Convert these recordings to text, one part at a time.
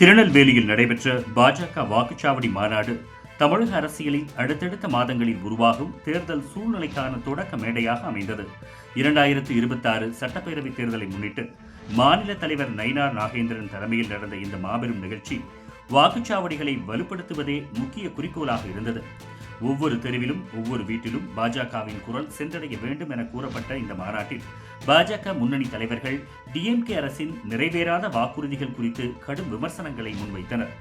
திருநெல்வேலியில் நடைபெற்ற பாஜக வாக்குச்சாவடி மாநாடு தமிழக அரசியலில் அடுத்தடுத்த மாதங்களில் உருவாகும் தேர்தல் சூழ்நிலைக்கான தொடக்க மேடையாக அமைந்தது. இரண்டாயிரத்து இருபத்தாறு சட்டப்பேரவைத் தேர்தலை முன்னிட்டு மாநில தலைவர் நயினார் நாகேந்திரன் தலைமையில் நடந்த இந்த மாபெரும் நிகழ்ச்சி வாக்குச்சாவடிகளை வலுப்படுத்துவதே முக்கிய குறிக்கோளாக இருந்தது. ஒவ்வொரு தெருவிலும் ஒவ்வொரு வீட்டிலும் பாஜகவின் குரல் சென்றடைய வேண்டும் என கூறப்பட்ட இந்த மாநாட்டில் பாஜக முன்னணி தலைவர்கள் டிஎம்கே அரசின் நிறைவேறாத வாக்குறுதிகள் குறித்து கடும் விமர்சனங்களை முன்வைத்தனர்.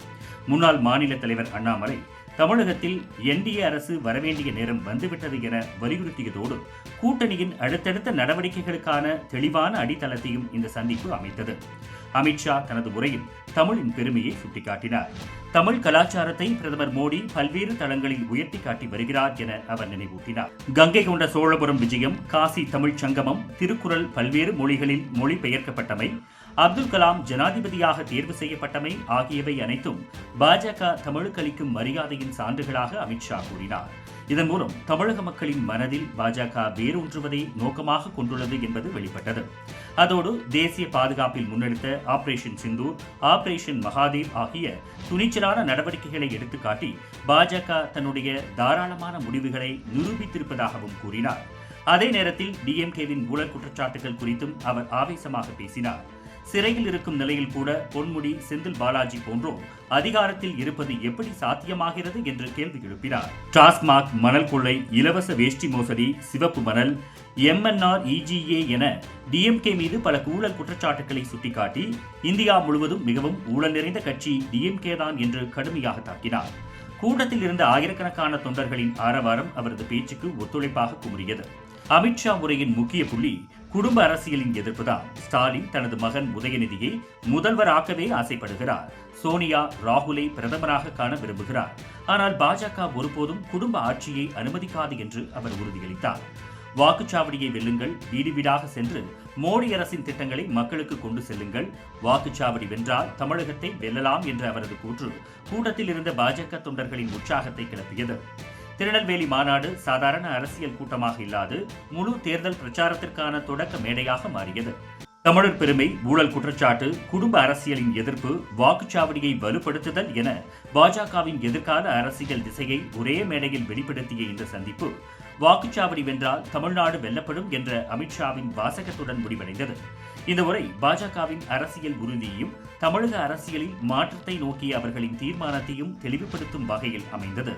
முன்னாள் மாநில தலைவர் அண்ணாமலை தமிழகத்தில் என்டிஏ அரசு வரவேண்டிய நேரம் வந்துவிட்டது என வலியுறுத்தியதோடு கூட்டணியின் அடுத்தடுத்த நடவடிக்கைகளுக்கான தெளிவான அடித்தளத்தையும் இந்த சந்திப்பு அமைத்தது. அமித்ஷா தனது உரையில் தமிழின் பெருமையை சுட்டிக்காட்டினார். தமிழ் கலாச்சாரத்தை பிரதமர் மோடி பல்வேறு தளங்களில் உயர்த்தி காட்டி வருகிறார் என அவர் நினைவூட்டினார். கங்கை கொண்ட சோழபுரம் விஜயம் காசி தமிழ்ச் சங்கமம் திருக்குறள் பல்வேறு மொழிகளில் மொழிபெயர்க்கப்பட்டமை அப்துல் கலாம் ஜனாதிபதியாக தேர்வு செய்யப்பட்டமை ஆகியவை அனைத்தும் பாஜக தமிழுக்கு அளிக்கும் மரியாதையின் சான்றுகளாக அமித்ஷா கூறினார். இதன் மூலம் தமிழக மக்களின் மனதில் பாஜக வேரூன்றுவதை நோக்கமாக கொண்டுள்ளது என்பது வெளிப்பட்டது. அதோடு தேசிய பாதுகாப்பில் முன்னெடுத்த ஆபரேஷன் சிந்தூர் ஆபரேஷன் மகாதேவ் ஆகிய துணிச்சலான நடவடிக்கைகளை எடுத்துக்காட்டி பாஜக தன்னுடைய தாராளமான முடிவுகளை நிரூபித்திருப்பதாகவும் கூறினார். அதே நேரத்தில் டிஎம்கேவின் ஊழல் குற்றச்சாட்டுகள் குறித்தும் அவர் ஆவேசமாக பேசினார். சிறையில் இருக்கும் நிலையில் கூட பொன்முடி செந்தில் பாலாஜி போன்றோர் அதிகாரத்தில் இருப்பது எப்படி சாத்தியமாகிறது என்று கேள்வி எழுப்பினார். டாஸ்மாக் மணல் கொள்ளை இலவச வேஷ்டி மோசடி சிவப்பு மணல் எம்என்ஆர் இஜிஏ என டிஎம்கே மீது பல ஊழல் குற்றச்சாட்டுகளை சுட்டிக்காட்டி இந்தியா முழுவதும் மிகவும் ஊழல் நிறைந்த கட்சி டிஎம்கே தான் என்று கடுமையாக தாக்கினார். கூட்டத்தில் இருந்த ஆயிரக்கணக்கான தொண்டர்களின் ஆரவாரம் அவரது பேச்சுக்கு ஒத்துழைப்பாக குமுறியது. அமித்ஷா உரையின் முக்கிய புள்ளி குடும்ப அரசியலின் எதிர்ப்புதான். ஸ்டாலின் தனது மகன் உதயநிதியை முதல்வராக்கவே ஆசைப்படுகிறார். சோனியா ராகுலை பிரதமராக காண விரும்புகிறார். ஆனால் பாஜக ஒருபோதும் குடும்ப ஆட்சியை அனுமதிக்காது என்று அவர் உறுதியளித்தார். வாக்குச்சாவடியை வெல்லுங்கள் வீடு வீடாக சென்று மோடி அரசின் திட்டங்களை மக்களுக்கு கொண்டு செல்லுங்கள். வாக்குச்சாவடி வென்றால் தமிழகத்தை வெல்லலாம் என்ற அவரது கூற்று கூட்டத்தில் இருந்த பாஜக தொண்டர்களின் உற்சாகத்தை கிளப்பியது. திருநெல்வேலி மாநாடு சாதாரண அரசியல் கூட்டமாக இல்லாது முழு தேர்தல் பிரச்சாரத்திற்கான தொடக்க மேடையாக மாறியது. தமிழர் பெருமை ஊழல் குற்றச்சாட்டு குடும்ப அரசியலின் எதிர்ப்பு வாக்குச்சாவடியை வலுப்படுத்துதல் என பாஜகவின் எதிர்கால அரசியல் திசையை ஒரே மேடையில் வெளிப்படுத்திய இந்த சந்திப்பு வாக்குச்சாவடி வென்றால் தமிழ்நாடு வெல்லப்படும் என்ற அமித்ஷாவின் வாசகத்துடன் முடிவடைந்தது. இந்த உரை பாஜகவின் அரசியல் உறுதியையும் தமிழக அரசியலில் மாற்றத்தை நோக்கிய அவர்களின் தீர்மானத்தையும் தெளிவுபடுத்தும் வகையில் அமைந்தது.